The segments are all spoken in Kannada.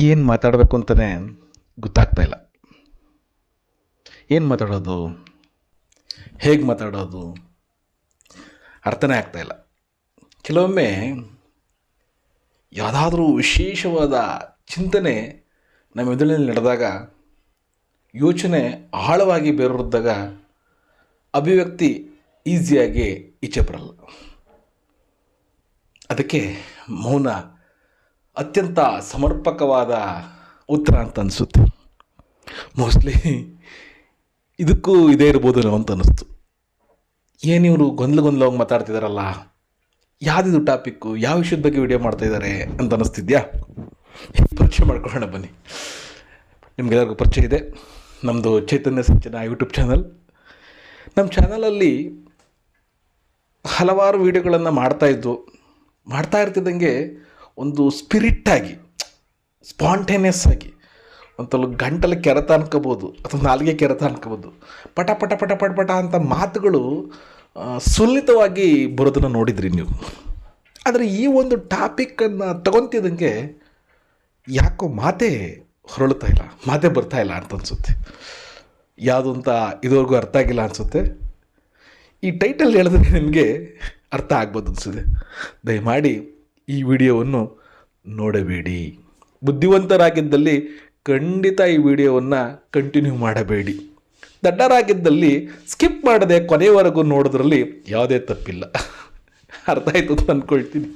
ಏನು ಮಾತಾಡಬೇಕು ಅಂತಲೇ ಗೊತ್ತಾಗ್ತಾ ಇಲ್ಲ. ಏನು ಮಾತಾಡೋದು? ಹೇಗೆ ಮಾತಾಡೋದು? ಅರ್ಥನೇ ಆಗ್ತಾ ಇಲ್ಲ. ಕೆಲವೊಮ್ಮೆ ಯಾವುದಾದ್ರೂ ವಿಶೇಷವಾದ ಚಿಂತನೆ ನಮ್ಮ ಮೆದುಳಿನಲ್ಲಿ ನಡೆದಾಗ ಯೋಚನೆ ಆಳವಾಗಿ ಬೇರೂರಿದಾಗ ಅಭಿವ್ಯಕ್ತಿ ಈಸಿಯಾಗಿ ಈಚೆ ಬರಲ್ಲ. ಅದಕ್ಕೆ ಮೌನ ಅತ್ಯಂತ ಸಮರ್ಪಕವಾದ ಉತ್ತರ ಅಂತ ಅನಿಸುತ್ತೆ. ಮೋಸ್ಟ್ಲಿ ಇದಕ್ಕೂ ಇದೇ ಇರ್ಬೋದು ಅಂತ ಅನ್ನಿಸ್ತು ಏನು ಇವರು ಗೊಂದಲ ಗೊಂದಲವಾಗಿ ಮಾತಾಡ್ತಿದಾರಲ್ಲ? ಯಾವುದಿದು ಟಾಪಿಕ್ಕು ಯಾವ ವಿಷಯದ ಬಗ್ಗೆ ವಿಡಿಯೋ ಮಾಡ್ತಾ ಇದ್ದಾರೆ ಅಂತ ಅನ್ನಿಸ್ತಿದ್ಯಾ ಪರಿಚಯ ಮಾಡ್ಕೊಳ್ಳೋಣ ಬನ್ನಿ. ನಿಮಗೆಲ್ಲರಿಗೂ ಪರಿಚಯ ಇದೆ. ನಮ್ಮದು ಚೈತನ್ಯ ಸಂಚನ ಯೂಟ್ಯೂಬ್ ಚಾನಲ್ ನಮ್ಮ ಚಾನಲಲ್ಲಿ ಹಲವಾರು ವೀಡಿಯೋಗಳನ್ನು ಮಾಡ್ತಾಯಿದ್ದು ಮಾಡ್ತಾ ಇರ್ತಿದ್ದಂಗೆ ಒಂದು ಸ್ಪಿರಿಟ್ಟಾಗಿ ಸ್ಪಾಂಟೇನಿಯಸ್ ಆಗಿ ಒಂತಲು ಗಂಟಲು ಕೆರೆತ ಅನ್ಕೋಬೋದು, ಅಥವಾ ನಾಲ್ಗೆ ಕೆರೆತ ಅನ್ಕೋಬೋದು, ಪಟ ಪಟ ಪಟ ಪಟ ಪಟ ಅಂತ ಮಾತುಗಳು ಸುಲಿತವಾಗಿ ಬರೋದನ್ನು ನೋಡಿದ್ರಿ ನೀವು. ಆದರೆ ಈ ಒಂದು ಟಾಪಿಕ್ಕನ್ನು ತಗೊತಿದ್ದಂಗೆ ಯಾಕೋ ಮಾತೇ ಹೊರಳ್ತಾ ಇಲ್ಲ, ಮಾತೇ ಬರ್ತಾ ಇಲ್ಲ ಅಂತ ಅನಿಸುತ್ತೆ. ಯಾವುದು ಅಂತ ಇದುವರೆಗೂ ಅರ್ಥ ಆಗಿಲ್ಲ ಅನಿಸುತ್ತೆ. ಈ ಟೈಟಲ್ ಹೇಳಿದ್ರೆ ನಿಮಗೆ ಅರ್ಥ ಆಗ್ಬೋದು ಅನಿಸಿದೆ ದಯಮಾಡಿ ಈ ವಿಡಿಯೋವನ್ನು ನೋಡಬೇಡಿ. ಬುದ್ಧಿವಂತರಾಗಿದ್ದಲ್ಲಿ ಖಂಡಿತ ಈ ವಿಡಿಯೋವನ್ನು ಕಂಟಿನ್ಯೂ ಮಾಡಬೇಡಿ. ದಡ್ಡರಾಗಿದ್ದಲ್ಲಿ ಸ್ಕಿಪ್ ಮಾಡದೆ ಕೊನೆಯವರೆಗೂ ನೋಡೋದ್ರಲ್ಲಿ ಯಾವುದೇ ತಪ್ಪಿಲ್ಲ. ಅರ್ಥ ಆಯಿತು ಅಂತ ಅಂದ್ಕೊಳ್ತೀನಿ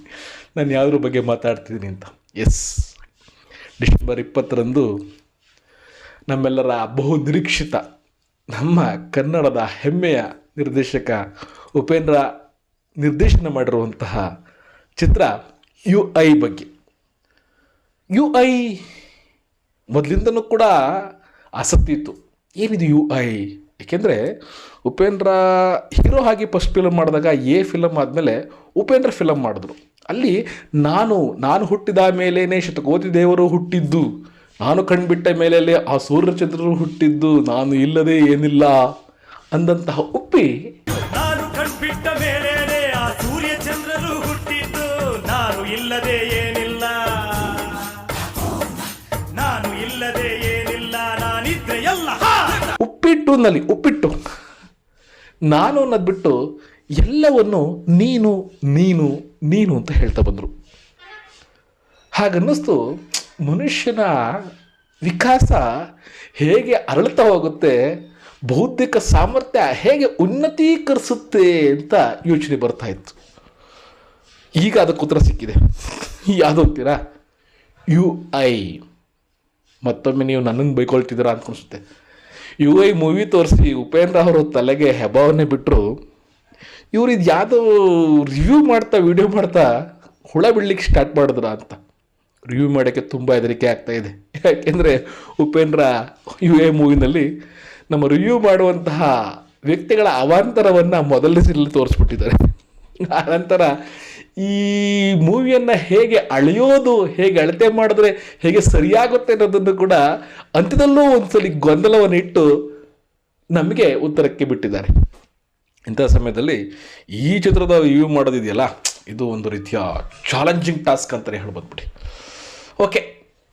ನಾನು ಯಾವುದ್ರ ಬಗ್ಗೆ ಮಾತಾಡ್ತಿದ್ದೀನಿ ಅಂತ. ಎಸ್ ಡಿಸೆಂಬರ್ ಇಪ್ಪತ್ತರಂದು ನಮ್ಮೆಲ್ಲರ ಬಹು ನಿರೀಕ್ಷಿತ ನಮ್ಮ ಕನ್ನಡದ ಹೆಮ್ಮೆಯ ನಿರ್ದೇಶಕ ಉಪೇಂದ್ರ ನಿರ್ದೇಶನ ಮಾಡಿರುವಂತಹ ಚಿತ್ರ ಯು ಐ ಬಗ್ಗೆ. ಯು ಐ ಮೊದಲಿಂದನೂ ಕೂಡ ಆಸಕ್ತಿ ಇತ್ತು. ಏನಿದು ಯು ಐ? ಏಕೆಂದರೆ ಉಪೇಂದ್ರ ಹೀರೋ ಆಗಿ ಫಸ್ಟ್ ಫಿಲಮ್ ಮಾಡಿದಾಗ ಎ ಫಿಲಮ್ ಆದಮೇಲೆ ಉಪೇಂದ್ರ ಫಿಲಮ್ ಮಾಡಿದ್ರು. ಅಲ್ಲಿ ನಾನು ನಾನು ಹುಟ್ಟಿದ ಮೇಲೇ ಶತಕೋಟಿ ದೇವರು ಹುಟ್ಟಿದ್ದು. ನಾನು ಕಣ್ಬಿಟ್ಟ ಅಲ್ಲಿ ಆ ಸೂರ್ಯಚಂದ್ರರು ಹುಟ್ಟಿದ್ದು. ನಾನು ಇಲ್ಲದೆ ಏನಿಲ್ಲ ಅಂದಂತಹ ಉಪ್ಪಿ ನಾನು ಉಪ್ಪಿಟ್ಟುನಲ್ಲಿ ಉಪ್ಪಿಟ್ಟು ನಾನು ಅನ್ನೋದು ಬಿಟ್ಟು ಎಲ್ಲವನ್ನು ನೀನು ನೀನು ನೀನು ಅಂತ ಹೇಳ್ತಾ ಬಂದರು. ಹಾಗನ್ನಿಸ್ತು ಮನುಷ್ಯನ ವಿಕಾಸ ಹೇಗೆ ಅರಳ್ತಾ ಹೋಗುತ್ತೆ ಬೌದ್ಧಿಕ ಸಾಮರ್ಥ್ಯ ಹೇಗೆ ಉನ್ನತೀಕರಿಸುತ್ತೆ ಅಂತ ಯೋಚನೆ ಬರ್ತಾ ಇತ್ತು. ಈಗ ಅದಕ್ಕೆ ಉತ್ತರ ಸಿಕ್ಕಿದೆ. ಯಾವುದು ಅಂತೀರಾ? U I. ಮತ್ತೊಮ್ಮೆ ನೀವು ನನ್ನನ್ನು ಬೈಕೊಳ್ತಿದ್ದೀರಾ ಅಂತ ಅನ್ಸುತ್ತೆ. ಯು ಐ ಮೂವಿ ತೋರಿಸಿ, ಉಪೇಂದ್ರ ಅವರು ತಲೆಗೆ ಹೆಬವನ್ನೇ ಬಿಟ್ಟರು ಇವ್ರು ಇದು ಯಾವುದೋ ರಿವ್ಯೂ ಮಾಡ್ತಾ ವಿಡಿಯೋ ಮಾಡ್ತಾ ಹುಳ ಬಿಡ್ಲಿಕ್ಕೆ ಸ್ಟಾರ್ಟ್ ಮಾಡಿದ್ರ ಅಂತ. ರಿವ್ಯೂ ಮಾಡೋಕ್ಕೆ ತುಂಬ ಹೆದರಿಕೆ ಆಗ್ತಾ ಇದೆ. ಯಾಕೆಂದರೆ ಉಪೇಂದ್ರ ಯು ಎ ಮೂವಿನಲ್ಲಿ ನಮ್ಮ ರಿವ್ಯೂ ಮಾಡುವಂತಹ ವ್ಯಕ್ತಿಗಳ ಅವಾಂತರವನ್ನು ಮೊದಲನೇ ಸೀನಲ್ಲಿ ತೋರಿಸ್ಬಿಟ್ಟಿದ್ದಾರೆ. ಆನಂತರ ಈ ಮೂವಿಯನ್ನು ಹೇಗೆ ಅಳೆಯೋದು, ಹೇಗೆ ಅಳತೆ ಮಾಡಿದ್ರೆ ಹೇಗೆ ಸರಿಯಾಗುತ್ತೆ ಅನ್ನೋದನ್ನು ಕೂಡ ಅಂತ್ಯದಲ್ಲೂ ಒಂದ್ಸಲಿ ಗೊಂದಲವನ್ನು ಇಟ್ಟು ನಮಗೆ ಉತ್ತರಕ್ಕೆ ಬಿಟ್ಟಿದ್ದಾರೆ. ಇಂಥ ಸಮಯದಲ್ಲಿ ಈ ಚಿತ್ರದ ರಿವ್ಯೂ ಮಾಡೋದಿದೆಯಲ್ಲ, ಇದು ಒಂದು ರೀತಿಯ ಚಾಲೆಂಜಿಂಗ್ ಟಾಸ್ಕ್ ಅಂತಲೇ ಹೇಳ್ಬೋದ್ಬಿಡಿ. ಓಕೆ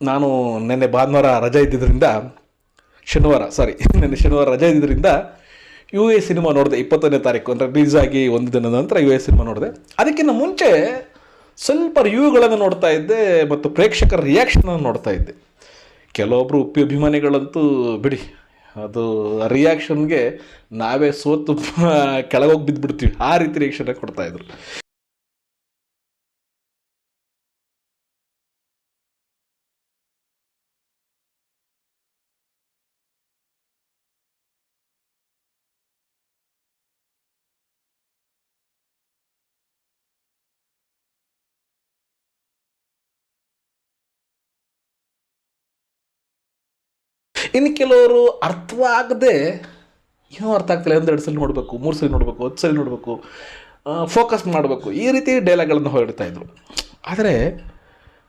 ನಾನು ನಿನ್ನೆ ಭಾನುವಾರ ರಜೆ ಇದ್ದಿದ್ದರಿಂದ ಶನಿವಾರ ಸಾರಿ ನಿನ್ನೆ ಶನಿವಾರ ರಜೆ ಇದ್ದಿದ್ದರಿಂದ ಯು ಎ ಸಿನಿಮಾ ನೋಡಿದೆ ಇಪ್ಪತ್ತನೇ ತಾರೀಕು, ಅಂದರೆ ರಿಲೀಸ್ ಆಗಿ ಒಂದು ದಿನದ ನಂತರ ಯು ಎ ಸಿನಿಮಾ ನೋಡಿದೆ. ಅದಕ್ಕಿಂತ ಮುಂಚೆ ಸ್ವಲ್ಪ ರಿವ್ಯೂಗಳನ್ನು ನೋಡ್ತಾ ಇದ್ದೆ ಮತ್ತು ಪ್ರೇಕ್ಷಕರ ರಿಯಾಕ್ಷನನ್ನು ನೋಡ್ತಾ ಇದ್ದೆ. ಕೆಲವೊಬ್ಬರು ಉಪ್ಪಿ ಅಭಿಮಾನಿಗಳಂತೂ ಬಿಡಿ, ಅದು ರಿಯಾಕ್ಷನ್ಗೆ ನಾವೇ ಸೋತು ಕೆಳಗೋಗಿ ಬಿದ್ದುಬಿಡ್ತೀವಿ ಆ ರೀತಿ ರಿಯಾಕ್ಷನ್ ಕೊಡ್ತಾ ಇನ್ನು ಕೆಲವರು ಅರ್ಥವಾಗದೆ ಏನೋ ಅರ್ಥ ಆಗ್ತಿಲ್ಲ, ಒಂದೆರಡು ಸಲ ನೋಡಬೇಕು, ಮೂರು ಸಲ ನೋಡಬೇಕು, ಹತ್ತು ಸಲ ನೋಡಬೇಕು ಫೋಕಸ್ ಮಾಡಬೇಕು, ಈ ರೀತಿ ಡೈಲಾಗ್ಗಳನ್ನು ಹೊರಡ್ತಾ ಇದ್ರು. ಆದರೆ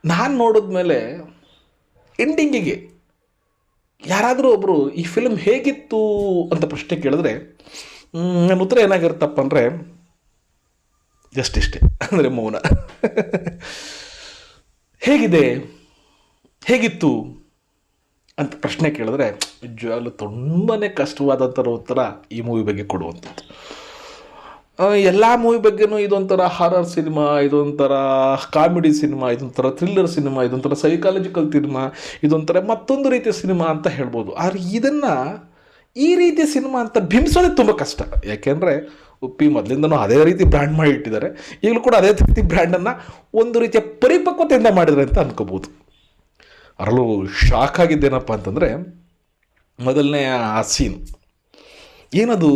ನಾನು ನೋಡಿದ್ಮೇಲೆ ಎಂಡಿಂಗಿಗೆ ಯಾರಾದರೂ ಒಬ್ಬರು ಈ ಫಿಲ್ಮ್ ಹೇಗಿತ್ತು ಅಂತ ಪ್ರಶ್ನೆ ಕೇಳಿದ್ರೆ ನನ್ನ ಉತ್ತರ ಏನಾಗಿರುತ್ತಪ್ಪ ಅಂದರೆ ಜಸ್ಟ್ ಇಷ್ಟೇ, ಅಂದರೆ ಮೌನ. ಹೇಗಿದೆ? ಹೇಗಿತ್ತು? ಅಂತ ಪ್ರಶ್ನೆ ಕೇಳಿದ್ರೆ, ನಿಜವಾಗ್ಲೂ ತುಂಬಾ ಕಷ್ಟವಾದಂಥರ ಉತ್ತರ ಈ ಮೂವಿ ಬಗ್ಗೆ ಕೊಡುವಂಥದ್ದು. ಎಲ್ಲ ಮೂವಿ ಬಗ್ಗೆನೂ ಇದೊಂಥರ ಹಾರರ್ ಸಿನಿಮಾ ಇದೊಂಥರ ಕಾಮಿಡಿ ಸಿನಿಮಾ ಇದೊಂಥರ ಥ್ರಿಲ್ಲರ್ ಸಿನಿಮಾ ಇದೊಂಥರ ಸೈಕಾಲಜಿಕಲ್ ಸಿನಿಮಾ ಇದೊಂಥರ ಮತ್ತೊಂದು ರೀತಿಯ ಸಿನಿಮಾ ಅಂತ ಹೇಳ್ಬೋದು. ಆದರೆ ಇದನ್ನು ಈ ರೀತಿಯ ಸಿನಿಮಾ ಅಂತ ಬಿಂಬಿಸೋದೆ ತುಂಬ ಕಷ್ಟ. ಯಾಕೆಂದರೆ, ಉಪ್ಪಿ ಮೊದಲಿಂದನೂ ಅದೇ ರೀತಿ ಬ್ರ್ಯಾಂಡ್ ಮಾಡಿ ಇಟ್ಟಿದ್ದಾರೆ. ಈಗಲೂ ಕೂಡ ಅದೇ ರೀತಿ ಬ್ರ್ಯಾಂಡನ್ನು ಒಂದು ರೀತಿಯ ಪರಿಪಕ್ವತೆಯಿಂದ ಮಾಡಿದ್ದಾರೆ ಅಂತ ಅನ್ಕೋಬೋದು ಅದರಲ್ಲೂ ಶಾಕ್ ಆಗಿದ್ದೇನಪ್ಪ ಅಂತಂದರೆ ಮೊದಲನೇ ಆ ಸೀನ್ ಏನದು?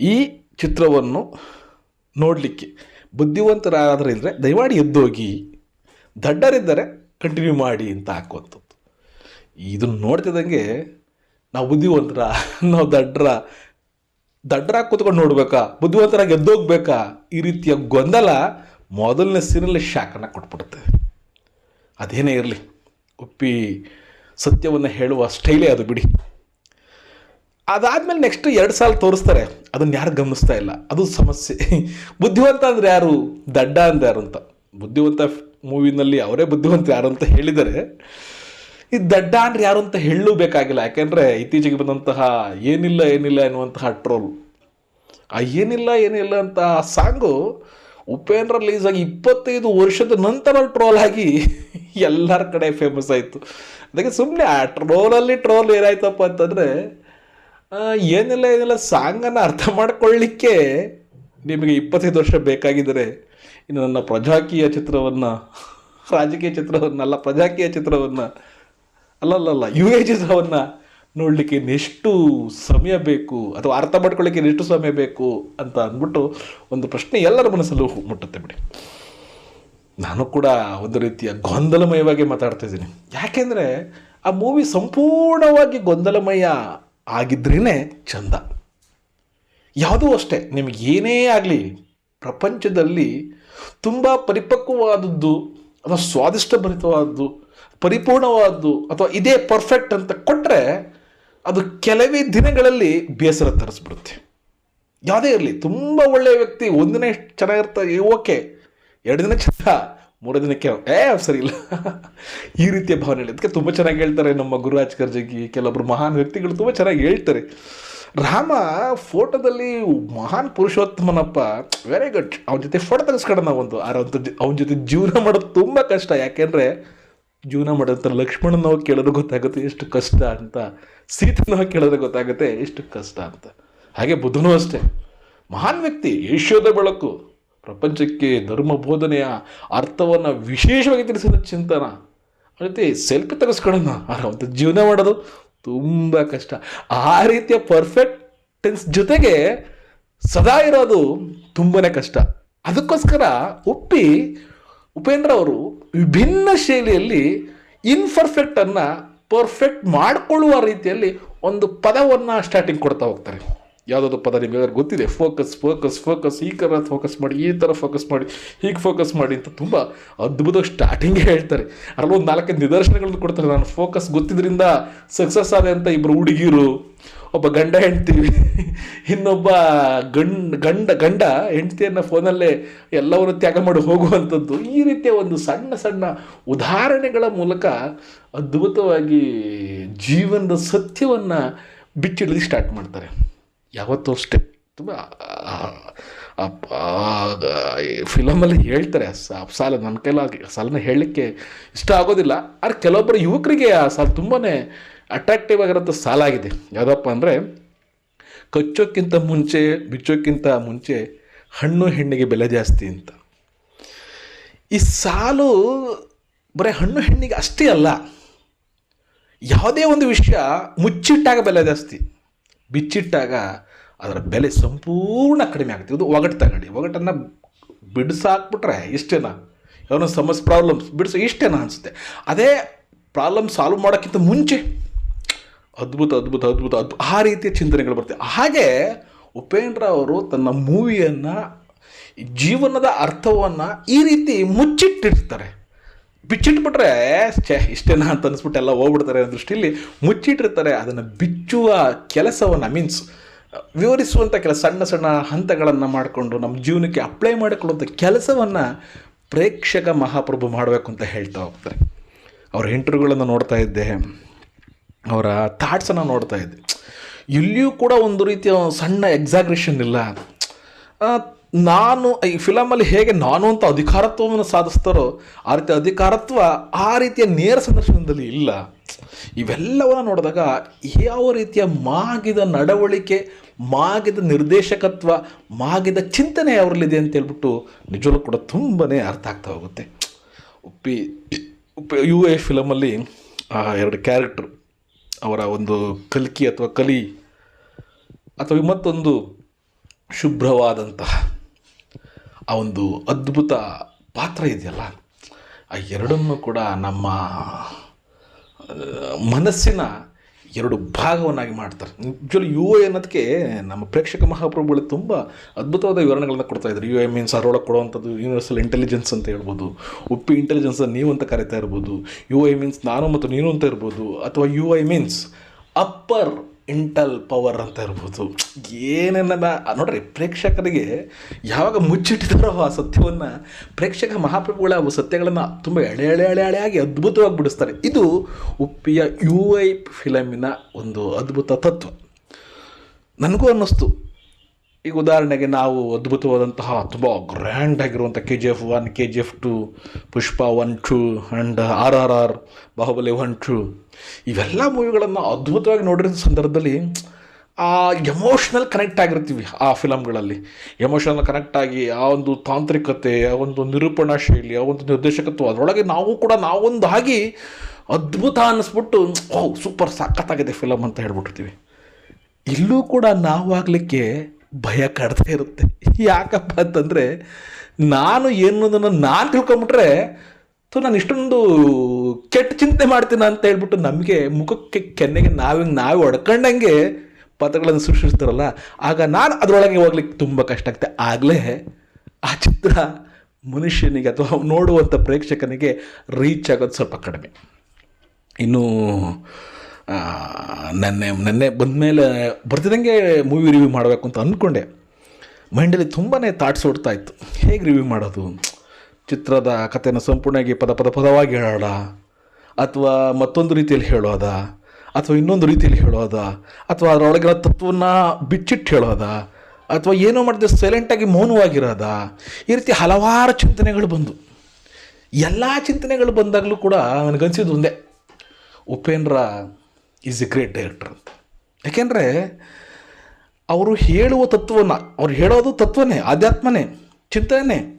ಈ ಚಿತ್ರವನ್ನು ನೋಡಲಿಕ್ಕೆ ಬುದ್ಧಿವಂತರಾದರೆ ಇದ್ದರೆ ದಯಮಾಡಿ ಎದ್ದೋಗಿ, ದಡ್ಡರಿದ್ದರೆ ಕಂಟಿನ್ಯೂ ಮಾಡಿ ಅಂತ ಹಾಕುವಂಥದ್ದು. ಇದನ್ನು ನೋಡ್ತಿದ್ದಂಗೆ ನಾವು ಬುದ್ಧಿವಂತರ, ನಾವು ದಡ್ರ ದಡ್ರ ಕೂತ್ಕೊಂಡು ನೋಡ್ಬೇಕಾ? ಬುದ್ಧಿವಂತರಾಗಿ ಎದ್ದೋಗ್ಬೇಕಾ? ಈ ರೀತಿಯ ಗೊಂದಲ ಮೊದಲನೇ ಸೀನಲ್ಲಿ ಶಾಖನ ಕೊಟ್ಬಿಡುತ್ತೆ. ಅದೇನೇ ಇರಲಿ, ಉಪ್ಪಿ ಸತ್ಯವನ್ನು ಹೇಳುವ ಸ್ಟೈಲೇ ಅದು ಬಿಡಿ. ಅದಾದಮೇಲೆ ನೆಕ್ಸ್ಟ್ ಎರಡು ಸಾಲ ತೋರಿಸ್ತಾರೆ, ಅದನ್ನು ಯಾರು ಗಮನಿಸ್ತಾ ಇಲ್ಲ. ಅದು ಸಮಸ್ಯೆ. ಬುದ್ಧಿವಂತ ಅಂದರೆ ಯಾರು? ದಡ್ಡ ಅಂದ್ರೆ ಯಾರು ಅಂತ. ಬುದ್ಧಿವಂತ ಮೂವಿನಲ್ಲಿ ಅವರೇ ಬುದ್ಧಿವಂತ ಯಾರು ಅಂತ ಹೇಳಿದರೆ, ಈ ದಡ್ಡ ಅಂದರೆ ಯಾರು ಅಂತ ಹೇಳಬೇಕಾಗಿಲ್ಲ ಯಾಕೆಂದರೆ ಇತ್ತೀಚೆಗೆ ಬಂದಂತಹ ಏನಿಲ್ಲ ಏನಿಲ್ಲ ಎನ್ನುವಂತಹ ಟ್ರೋಲ್. ಆ ಏನಿಲ್ಲ ಏನಿಲ್ಲ ಅಂತ ಸಾಂಗು ಉಪೇಂದ್ರ ರಿಲೀಸ್ ಆಗಿ ಇಪ್ಪತ್ತೈದು ವರ್ಷದ ನಂತರ ಟ್ರೋಲ್ ಆಗಿ ಎಲ್ಲರ ಕಡೆ ಫೇಮಸ್ ಆಯಿತು. ಅದಕ್ಕೆ ಸುಮ್ಮನೆ ಆ ಟ್ರೋಲಲ್ಲಿ ಟ್ರೋಲ್ ಏನಾಯ್ತಪ್ಪ ಅಂತಂದರೆ ಏನೆಲ್ಲ, ಏನಿಲ್ಲ ಸಾಂಗನ್ನು ಅರ್ಥ ಮಾಡ್ಕೊಳ್ಳಿಕ್ಕೆ ನಿಮಗೆ ಇಪ್ಪತ್ತೈದು ವರ್ಷ ಬೇಕಾಗಿದ್ದರೆ ಇನ್ನು ನನ್ನ ಪ್ರಜಾಕೀಯ ಚಿತ್ರವನ್ನು, ರಾಜಕೀಯ ಚಿತ್ರವನ್ನಲ್ಲ ಪ್ರಜಾಕೀಯ ಚಿತ್ರವನ್ನು, ಅಲ್ಲಲ್ಲಲ್ಲ ಯು ಎ ಚಿತ್ರವನ್ನು ನೋಡಲಿಕ್ಕೆ ಇನ್ನೆಷ್ಟು ಸಮಯ ಬೇಕು, ಅಥವಾ ಅರ್ಥ ಮಾಡ್ಕೊಳ್ಳಿಕ್ಕೆ ಇನ್ನೆಷ್ಟು ಸಮಯ ಬೇಕು ಅಂತ ಅಂದ್ಬಿಟ್ಟು ಒಂದು ಪ್ರಶ್ನೆ ಎಲ್ಲರ ಮನಸ್ಸಲ್ಲೂ ಮುಟ್ಟುತ್ತೆ ಬಿಡಿ. ನಾನು ಕೂಡ ಒಂದು ರೀತಿಯ ಗೊಂದಲಮಯವಾಗಿ ಮಾತಾಡ್ತಾ ಇದ್ದೀನಿ. ಯಾಕೆಂದರೆ ಆ ಮೂವಿ ಸಂಪೂರ್ಣವಾಗಿ ಗೊಂದಲಮಯ ಆಗಿದ್ರೇ ಚಂದ. ಯಾವುದೂ ಅಷ್ಟೇ, ನಿಮಗೆ ಏನೇ ಆಗಲಿ, ಪ್ರಪಂಚದಲ್ಲಿ ತುಂಬ ಪರಿಪಕ್ವವಾದದ್ದು, ಅಥವಾ ಸ್ವಾದಿಷ್ಟಭರಿತವಾದದ್ದು ಪರಿಪೂರ್ಣವಾದದ್ದು ಅಥವಾ ಇದೇ ಪರ್ಫೆಕ್ಟ್ ಅಂತ ಕೊಟ್ಟರೆ ಅದು ಕೆಲವೇ ದಿನಗಳಲ್ಲಿ ಬೇಸರ ತರಿಸ್ಬಿಡುತ್ತೆ. ಯಾವುದೇ ಇರಲಿ, ತುಂಬ ಒಳ್ಳೆಯ ವ್ಯಕ್ತಿ ಒಂದಿನ ಚೆನ್ನಾಗಿರ್ತಾರೆ ಓಕೆ. ಎರಡು ದಿನ ಚಂದ ಮೂರು ದಿನಕ್ಕೆ, ಏ, ಸರಿ ಇಲ್ಲ. ಈ ರೀತಿಯ ಭಾವನೆ ಅದಕ್ಕೆ ತುಂಬ ಚೆನ್ನಾಗಿ ಹೇಳ್ತಾರೆ ನಮ್ಮ ಗುರುರಾಜ್ ಕರ್ಜಗಿ ಕೆಲವೊಬ್ಬರು ಮಹಾನ್ ವ್ಯಕ್ತಿಗಳು ತುಂಬ ಚೆನ್ನಾಗಿ ಹೇಳ್ತಾರೆ. ರಾಮ ಫೋಟೋದಲ್ಲಿ ಮಹಾನ್ ಪುರುಷೋತ್ತಮನಪ್ಪ ವೆರಿ ಗುಡ್ ಅವನ ಜೊತೆ ಫೋಟೋ ತೆಗೆಸ್ಕೊಡೋಣ ಒಂದು. ಆರ ಅವನ ಜೊತೆ ಜೀವನ ಮಾಡೋದು ತುಂಬ ಕಷ್ಟ. ಯಾಕೆಂದರೆ ಜೀವನ ಮಾಡಿರ್ತಾರೆ ಲಕ್ಷ್ಮಣನ ನಾವು ಕೇಳಿದ್ರೆ ಗೊತ್ತಾಗುತ್ತೆ ಎಷ್ಟು ಕಷ್ಟ ಅಂತ. ಸೀತನ ಕೇಳಿದ್ರೆ ಗೊತ್ತಾಗುತ್ತೆ ಎಷ್ಟು ಕಷ್ಟ ಅಂತ. ಹಾಗೆ ಬುದ್ಧನೂ ಅಷ್ಟೇ. ಮಹಾನ್ ವ್ಯಕ್ತಿ, ಏಷ್ಯೋದ ಬೆಳಕು, ಪ್ರಪಂಚಕ್ಕೆ ಧರ್ಮ ಬೋಧನೆಯ ಅರ್ಥವನ್ನು ವಿಶೇಷವಾಗಿ ತಿಳಿಸಿದ ಚಿಂತನ. ಜೊತೆ ಸೆಲ್ಫಿ ತೆಗೆಸ್ಕೊಳ್ಳೋಣ. ಅಂತ ಜೀವನ ಮಾಡೋದು ತುಂಬ ಕಷ್ಟ. ಆ ರೀತಿಯ ಪರ್ಫೆಕ್ಟೆನ್ಸ್ ಜೊತೆಗೆ ಸದಾ ಇರೋದು ತುಂಬನೇ ಕಷ್ಟ. ಅದಕ್ಕೋಸ್ಕರ ಒಪ್ಪಿ ಉಪೇಂದ್ರ ಅವರು ವಿಭಿನ್ನ ಶೈಲಿಯಲ್ಲಿ ಇನ್ಪರ್ಫೆಕ್ಟನ್ನು ಪರ್ಫೆಕ್ಟ್ ಮಾಡಿಕೊಳ್ಳುವ ರೀತಿಯಲ್ಲಿ ಒಂದು ಪದವನ್ನು ಸ್ಟಾರ್ಟಿಂಗ್ ಕೊಡ್ತಾ ಹೋಗ್ತಾರೆ. ಯಾವುದಾದ್ರು ಪದ ನಿಮಗೆ ಗೊತ್ತಿದೆ. ಫೋಕಸ್ ಫೋಕಸ್ ಫೋಕಸ್ ಈ ಥರ ಫೋಕಸ್ ಮಾಡಿ, ಈ ಥರ ಫೋಕಸ್ ಮಾಡಿ, ಹೀಗೆ ಫೋಕಸ್ ಮಾಡಿ ಅಂತ ತುಂಬ ಅದ್ಭುತ ಸ್ಟಾರ್ಟಿಂಗ್ ಹೇಳ್ತಾರೆ. ಅದರಲ್ಲಿ ಒಂದು ನಾಲ್ಕೈದು ನಿದರ್ಶನಗಳನ್ನು ಕೊಡ್ತಾರೆ. ನಾನು ಫೋಕಸ್ ಗೊತ್ತಿದ್ರಿಂದ ಸಕ್ಸಸ್ ಆದೆ ಅಂತ ಇಬ್ಬರು ಹುಡುಗಿರು ಒಬ್ಬ ಗಂಡ ಹೆಂಡ್ತಿ ಇನ್ನೊಬ್ಬ ಗಂಡ ಗಂಡ ಗಂಡ ಹೆಂಡತಿಯನ್ನು ಫೋನಲ್ಲೇ ಎಲ್ಲವನ್ನು ತ್ಯಾಗ ಮಾಡಿ ಹೋಗುವಂಥದ್ದು ಈ ರೀತಿಯ ಒಂದು ಸಣ್ಣ ಸಣ್ಣ ಉದಾಹರಣೆಗಳ ಮೂಲಕ ಅದ್ಭುತವಾಗಿ ಜೀವನದ ಸತ್ಯವನ್ನು ಬಿಚ್ಚಿಡಲಿ ಸ್ಟಾರ್ಟ್ ಮಾಡ್ತಾರೆ. ಯಾವತ್ತೂ ಅಷ್ಟೇ. ತುಂಬ ಫಿಲಮಲ್ಲಿ ಹೇಳ್ತಾರೆ ಸಾಲ ನನ್ನ ಕೈಲಾಗಿ, ಸಾಲನ ಸಾಲನ್ನ ಹೇಳಲಿಕ್ಕೆ ಇಷ್ಟ ಆಗೋದಿಲ್ಲ. ಆದರೆ ಕೆಲವೊಬ್ಬರು ಯುವಕರಿಗೆ ಆ ಸಾಲ ತುಂಬಾ ಅಟ್ರಾಕ್ಟಿವ್ ಆಗಿರೋಂಥ ಸಾಲಾಗಿದೆ ಯಾವುದಪ್ಪ ಅಂದರೆ, ಕಚ್ಚೋಕ್ಕಿಂತ ಮುಂಚೆ, ಬಿಚ್ಚೋಕ್ಕಿಂತ ಮುಂಚೆ ಹಣ್ಣು ಹೆಣ್ಣಿಗೆ ಬೆಲೆ ಜಾಸ್ತಿ ಅಂತ. ಈ ಸಾಲು ಬರೀ ಹಣ್ಣು ಹೆಣ್ಣಿಗೆ ಅಷ್ಟೇ ಅಲ್ಲ, ಯಾವುದೇ ಒಂದು ವಿಷಯ ಮುಚ್ಚಿಟ್ಟಾಗ ಬೆಲೆ ಜಾಸ್ತಿ. ಬಿಚ್ಚಿಟ್ಟಾಗ ಅದರ ಬೆಲೆ ಸಂಪೂರ್ಣ ಕಡಿಮೆ ಆಗುತ್ತೆ. ಇದು ಒಗಟು ತಗೊಳ್ಳಿ. ಒಗಟನ್ನು ಬಿಡಿಸಾಕ್ಬಿಟ್ರೆ ಇಷ್ಟೇನಾ? ಏನೋ ಸಮಸ್ಯೆ ಪ್ರಾಬ್ಲಮ್ಸ್ ಬಿಡಿಸೋ ಇಷ್ಟೇನಾ ಅನಿಸುತ್ತೆ. ಅದೇ ಪ್ರಾಬ್ಲಮ್ ಸಾಲ್ವ್ ಮಾಡೋಕ್ಕಿಂತ ಮುಂಚೆ ಅದ್ಭುತ ಅದ್ಭುತ ಅದ್ಭುತ ಅದ್ಭುತ. ಆ ರೀತಿಯ ಚಿಂತನೆಗಳು ಬರ್ತವೆ ಹಾಗೆ ಉಪೇಂದ್ರ ಅವರು ತನ್ನ ಮೂವಿಯನ್ನು, ಜೀವನದ ಅರ್ಥವನ್ನು ಈ ರೀತಿ ಮುಚ್ಚಿಟ್ಟಿರ್ತಾರೆ. ಬಿಚ್ಚಿಟ್ಬಿಟ್ರೆ, ಛೇ, ಇಷ್ಟೇನಾ ಅಂತ ಅನಿಸ್ಬಿಟ್ಟು ಎಲ್ಲ ಹೋಗ್ಬಿಡ್ತಾರೆ ಅನ್ನೋ ದೃಷ್ಟಿಯಲ್ಲಿ ಮುಚ್ಚಿಟ್ಟಿರ್ತಾರೆ. ಅದನ್ನು ಬಿಚ್ಚುವ ಕೆಲಸವನ್ನು ಮೀನ್ಸ್ ವಿವರಿಸುವಂಥ ಕೆಲಸ, ಸಣ್ಣ ಸಣ್ಣ ಹಂತಗಳನ್ನು ಮಾಡಿಕೊಂಡು ನಮ್ಮ ಜೀವನಕ್ಕೆ ಅಪ್ಲೈ ಮಾಡಿಕೊಳ್ಳುವಂಥ ಕೆಲಸವನ್ನು ಪ್ರೇಕ್ಷಕ ಮಹಾಪ್ರಭು ಮಾಡಬೇಕು ಅಂತ ಹೇಳ್ತಾ ಹೋಗ್ತಾರೆ. ಅವ್ರ ಇಂಟರ್ವ್ಯೂಗಳನ್ನು ನೋಡ್ತಾ ಇದ್ದೆ. ಅವರ ಥಾಟ್ಸನ್ನು ನೋಡ್ತಾ ಇದ್ದೆ. ಎಲ್ಲಿಯೂ ಕೂಡ ಒಂದು ರೀತಿಯ ಸಣ್ಣ ಎಕ್ಸಾಗ್ರೇಷನ್ ಇಲ್ಲ. ನಾನು ಈ ಫಿಲಮಲ್ಲಿ ಹೇಗೆ ನಾನು ಅಂತ ಅಧಿಕಾರತ್ವವನ್ನು ಸಾಧಿಸ್ತಾರೋ, ಆ ರೀತಿ ಅಧಿಕಾರತ್ವ ಆ ರೀತಿಯ ನೇರ ಸಂದರ್ಶನದಲ್ಲಿ ಇಲ್ಲ. ಇವೆಲ್ಲವನ್ನು ನೋಡಿದಾಗ ಯಾವ ರೀತಿಯ ಮಾಗಿದ ನಡವಳಿಕೆ, ಮಾಗಿದ ನಿರ್ದೇಶಕತ್ವ, ಮಾಗಿದ ಚಿಂತನೆ ಅವರಲ್ಲಿದೆ ಅಂತ ಹೇಳ್ಬಿಟ್ಟು ನಿಜವೂ ಕೂಡ ತುಂಬಾ ಅರ್ಥ ಆಗ್ತಾ ಹೋಗುತ್ತೆ. ಉಪ್ಪಿ ಉಪ್ಪಿ ಯು ಎ ಫಿಲಮಲ್ಲಿ ಎರಡು ಕ್ಯಾರೆಕ್ಟ್ರು ಅವರ ಒಂದು ಕಲ್ಕಿ ಅಥವಾ ಕಲಿ ಅಥವಾ ಮತ್ತೊಂದು ಶುಭ್ರವಾದಂತಹ ಆ ಒಂದು ಅದ್ಭುತ ಪಾತ್ರ ಇದೆಯಲ್ಲ, ಆ ಎರಡನ್ನೂ ಕೂಡ ನಮ್ಮ ಮನಸ್ಸಿನ ಎರಡು ಭಾಗವನ್ನಾಗಿ ಮಾಡ್ತಾರೆ. ಆ್ಯಕ್ಚುಲಿ ಯು ಎ ಅನ್ನೋದಕ್ಕೆ ನಮ್ಮ ಪ್ರೇಕ್ಷಕ ಮಹಾಪ್ರಭುಗಳು ತುಂಬ ಅದ್ಭುತವಾದ ವಿವರಣೆಗಳನ್ನ ಕೊಡ್ತಾ ಇದ್ದಾರೆ ಯು ಎ ಮೀನ್ಸ್ ಅರೊಳಗೆ ಕೊಡುವಂಥದ್ದು ಯೂನಿವರ್ಸಲ್ ಇಂಟೆಲಿಜೆನ್ಸ್ ಅಂತ ಹೇಳ್ಬೋದು. ಉಪ್ಪಿ ಇಂಟೆಲಿಜೆನ್ಸ್ ನೀವು ಅಂತ ಕರಿತಾ ಇರ್ಬೋದು. ಯು ಐ ಮೀನ್ಸ್ ನಾನು ಮತ್ತು ನೀನು ಅಂತ ಇರ್ಬೋದು. ಅಥವಾ U I means upper intel power ಅಂತ ಇರ್ಬೋದು. ಏನೇನ ನೋಡ್ರಿ, ಪ್ರೇಕ್ಷಕರಿಗೆ ಯಾವಾಗ ಮುಚ್ಚಿಟ್ಟಿದಾರೋ ಆ ಸತ್ಯವನ್ನು ಪ್ರೇಕ್ಷಕ ಮಹಾಪ್ರಭುಗಳ ಸತ್ಯಗಳನ್ನು ತುಂಬ ಎಳೆ ಎಳೆ ಎಳೆ ಎಳೆಯಾಗಿ ಅದ್ಭುತವಾಗಿ ಬಿಡಿಸ್ತಾರೆ. ಇದು ಉಪ್ಪಿಯ ಯು ಐ ಫಿಲಮಿನ ಒಂದು ಅದ್ಭುತ ತತ್ವ. ನನಗೂ ಅನ್ನಿಸ್ತು. ಈಗ ಉದಾಹರಣೆಗೆ ನಾವು ಅದ್ಭುತವಾದಂತಹ ತುಂಬ ಗ್ರ್ಯಾಂಡ್ ಆಗಿರುವಂಥ K G F one K G F two Pushpa one two and R R R Baahubali one two ಇವೆಲ್ಲ ಮೂವಿಗಳನ್ನು ಅದ್ಭುತವಾಗಿ ನೋಡಿರೋ ಸಂದರ್ಭದಲ್ಲಿ ಆ ಎಮೋಷ್ನಲ್ ಕನೆಕ್ಟ್ ಆಗಿರ್ತೀವಿ ಆ ಫಿಲಮ್ಗಳಲ್ಲಿ ಎಮೋಷನಲ್ ಕನೆಕ್ಟ್ ಆಗಿ ಆ ಒಂದು ತಾಂತ್ರಿಕತೆ, ಆ ಒಂದು ನಿರೂಪಣಾ ಶೈಲಿ, ಆ ಒಂದು ನಿರ್ದೇಶಕತ್ವ, ಅದರೊಳಗೆ ನಾವು ಕೂಡ ನಾವೊಂದು ಆಗಿ ಅದ್ಭುತ ಅನ್ನಿಸ್ಬಿಟ್ಟು ಓಹ್ ಸೂಪರ್ ಸಖತ್ತಾಗಿದೆ ಫಿಲಮ್ ಅಂತ ಹೇಳ್ಬಿಟ್ಟಿರ್ತೀವಿ. ಇಲ್ಲೂ ಕೂಡ ನಾವಾಗಲಿಕ್ಕೆ ಭಯ ಕಾಡ್ತಾ ಇರುತ್ತೆ. ಯಾಕಪ್ಪ ಅಂತಂದರೆ ನಾನು ಏನೋದನ್ನು ನಾನು ತಿಳ್ಕೊಂಬಿಟ್ರೆ ಸೊ ನಾನು ಇಷ್ಟೊಂದು ಕೆಟ್ಟ ಚಿಂತೆ ಮಾಡ್ತೀನಿ ಅಂತ ಹೇಳ್ಬಿಟ್ಟು ನಮಗೆ ಮುಖಕ್ಕೆ ಕೆನ್ನೆಗೆ ನಾವಿಂಗೆ ನಾವೇ ಹೊಡ್ಕೊಂಡಂಗೆ ಪದಗಳನ್ನು ಸೃಷ್ಟಿಸ್ತಾರಲ್ಲ, ಆಗ ನಾನು ಅದರೊಳಗೆ ಹೋಗ್ಲಿಕ್ಕೆ ತುಂಬ ಕಷ್ಟ ಆಗುತ್ತೆ ಆಗಲೇ ಆ ಚಿತ್ರ ಮನುಷ್ಯನಿಗೆ ಅಥವಾ ನೋಡುವಂಥ ಪ್ರೇಕ್ಷಕನಿಗೆ ರೀಚ್ ಆಗೋದು ಸ್ವಲ್ಪ ಕಡಿಮೆ. ಇನ್ನು ನೆನ್ನೆ ನೆನ್ನೆ ಬಂದಮೇಲೆ ಬರ್ತಿದ್ದಂಗೆ ಮೂವಿ ರಿವ್ಯೂ ಮಾಡಬೇಕು ಅಂತ ಅಂದ್ಕೊಂಡೆ. ಮೈಂಡಲ್ಲಿ ತುಂಬಾ ಥಾಟ್ಸ್ ಓಡ್ತಾ ಇತ್ತು. ಹೇಗೆ ರಿವ್ಯೂ ಮಾಡೋದು? ಚಿತ್ರದ ಕಥೆನ ಸಂಪೂರ್ಣವಾಗಿ ಪದ ಪದ, ಪದವಾಗಿ ಹೇಳೋಣ ಅಥವಾ ಮತ್ತೊಂದು ರೀತಿಯಲ್ಲಿ ಹೇಳೋದ? ಅಥವಾ ಇನ್ನೊಂದು ರೀತಿಯಲ್ಲಿ ಹೇಳೋದ? ಅಥವಾ ಅದರೊಳಗಿನ ತತ್ವವನ್ನು ಬಿಚ್ಚಿಟ್ಟು ಹೇಳೋದ? ಅಥವಾ ಏನೋ ಮಾಡಿದ್ರೆ ಸೈಲೆಂಟಾಗಿ ಮೌನವಾಗಿರೋದ? ಈ ರೀತಿ ಹಲವಾರು ಚಿಂತನೆಗಳು ಬಂದು. ಎಲ್ಲ ಚಿಂತನೆಗಳು ಬಂದಾಗಲೂ ಕೂಡ ನನಗನ್ಸಿದ್ದು ಒಂದೇ. Upendra is a great director ಅಂತ. ಯಾಕೆಂದರೆ ಅವರು ಹೇಳುವ ತತ್ವವನ್ನು ಅವ್ರು ಹೇಳೋದು ತತ್ವನೇ ಆಧ್ಯಾತ್ಮನೇ ಚಿಂತನೆ